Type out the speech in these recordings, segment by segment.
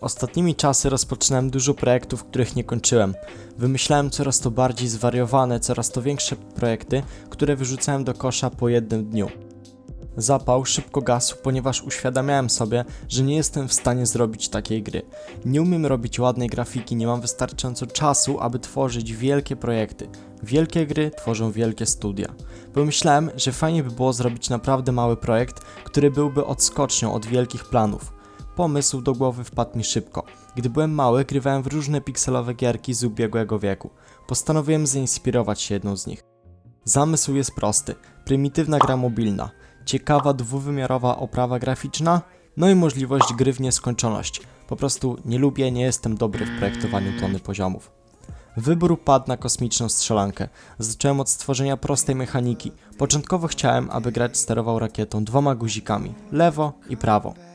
Ostatnimi czasy rozpoczynałem dużo projektów, których nie kończyłem. Wymyślałem coraz to bardziej zwariowane, coraz to większe projekty, które wyrzucałem do kosza po jednym dniu. Zapał szybko gasł, ponieważ uświadamiałem sobie, że nie jestem w stanie zrobić takiej gry. Nie umiem robić ładnej grafiki, nie mam wystarczająco czasu, aby tworzyć wielkie projekty. Wielkie gry tworzą wielkie studia. Pomyślałem, że fajnie by było zrobić naprawdę mały projekt, który byłby odskocznią od wielkich planów. Pomysł do głowy wpadł mi szybko. Gdy byłem mały, grywałem w różne pikselowe gierki z ubiegłego wieku. Postanowiłem zainspirować się jedną z nich. Zamysł jest prosty. Prymitywna gra mobilna, ciekawa dwuwymiarowa oprawa graficzna, no i możliwość gry w nieskończoność. Po prostu nie lubię, nie jestem dobry w projektowaniu tony poziomów. Wybór padł na kosmiczną strzelankę. Zacząłem od stworzenia prostej mechaniki. Początkowo chciałem, aby gracz sterował rakietą dwoma guzikami, lewo i prawo.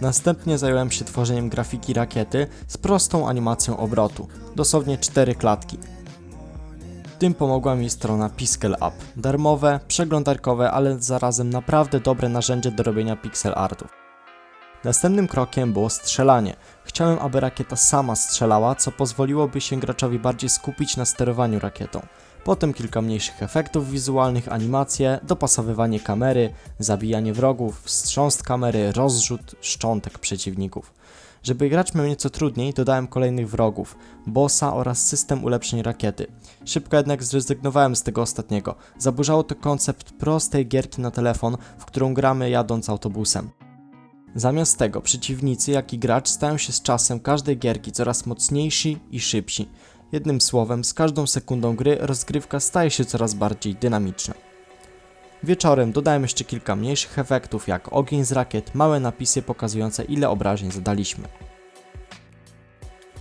Następnie zająłem się tworzeniem grafiki rakiety z prostą animacją obrotu, dosłownie cztery klatki. W tym pomogła mi strona Pixel App. Darmowe, przeglądarkowe, ale zarazem naprawdę dobre narzędzie do robienia pixel artów. Następnym krokiem było strzelanie. Chciałem, aby rakieta sama strzelała, co pozwoliłoby się graczowi bardziej skupić na sterowaniu rakietą. Potem kilka mniejszych efektów wizualnych, animacje, dopasowywanie kamery, zabijanie wrogów, wstrząs kamery, rozrzut szczątek przeciwników. Żeby grać miał nieco trudniej, dodałem kolejnych wrogów, bossa oraz system ulepszeń rakiety. Szybko jednak zrezygnowałem z tego ostatniego. Zaburzało to koncept prostej gierki na telefon, w którą gramy jadąc autobusem. Zamiast tego przeciwnicy, jak i gracz stają się z czasem każdej gierki coraz mocniejsi i szybsi. Jednym słowem, z każdą sekundą gry rozgrywka staje się coraz bardziej dynamiczna. Wieczorem dodałem jeszcze kilka mniejszych efektów, jak ogień z rakiet, małe napisy pokazujące ile obrażeń zadaliśmy.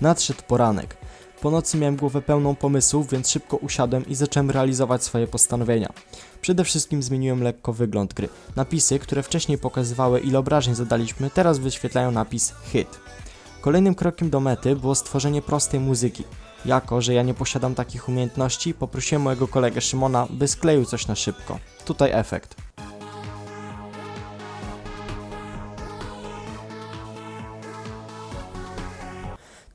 Nadszedł poranek. Po nocy miałem głowę pełną pomysłów, więc szybko usiadłem i zacząłem realizować swoje postanowienia. Przede wszystkim zmieniłem lekko wygląd gry. Napisy, które wcześniej pokazywały ile obrażeń zadaliśmy, teraz wyświetlają napis hit. Kolejnym krokiem do mety było stworzenie prostej muzyki. Jako, że ja nie posiadam takich umiejętności, poprosiłem mojego kolegę Szymona, by skleił coś na szybko. Tutaj efekt.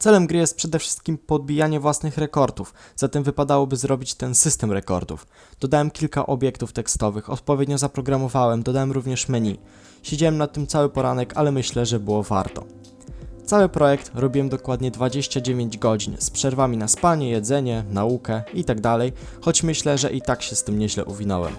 Celem gry jest przede wszystkim podbijanie własnych rekordów, zatem wypadałoby zrobić ten system rekordów. Dodałem kilka obiektów tekstowych, odpowiednio zaprogramowałem, dodałem również menu. Siedziałem nad tym cały poranek, ale myślę, że było warto. Cały projekt robiłem dokładnie 29 godzin, z przerwami na spanie, jedzenie, naukę itd., choć myślę, że i tak się z tym nieźle uwinąłem.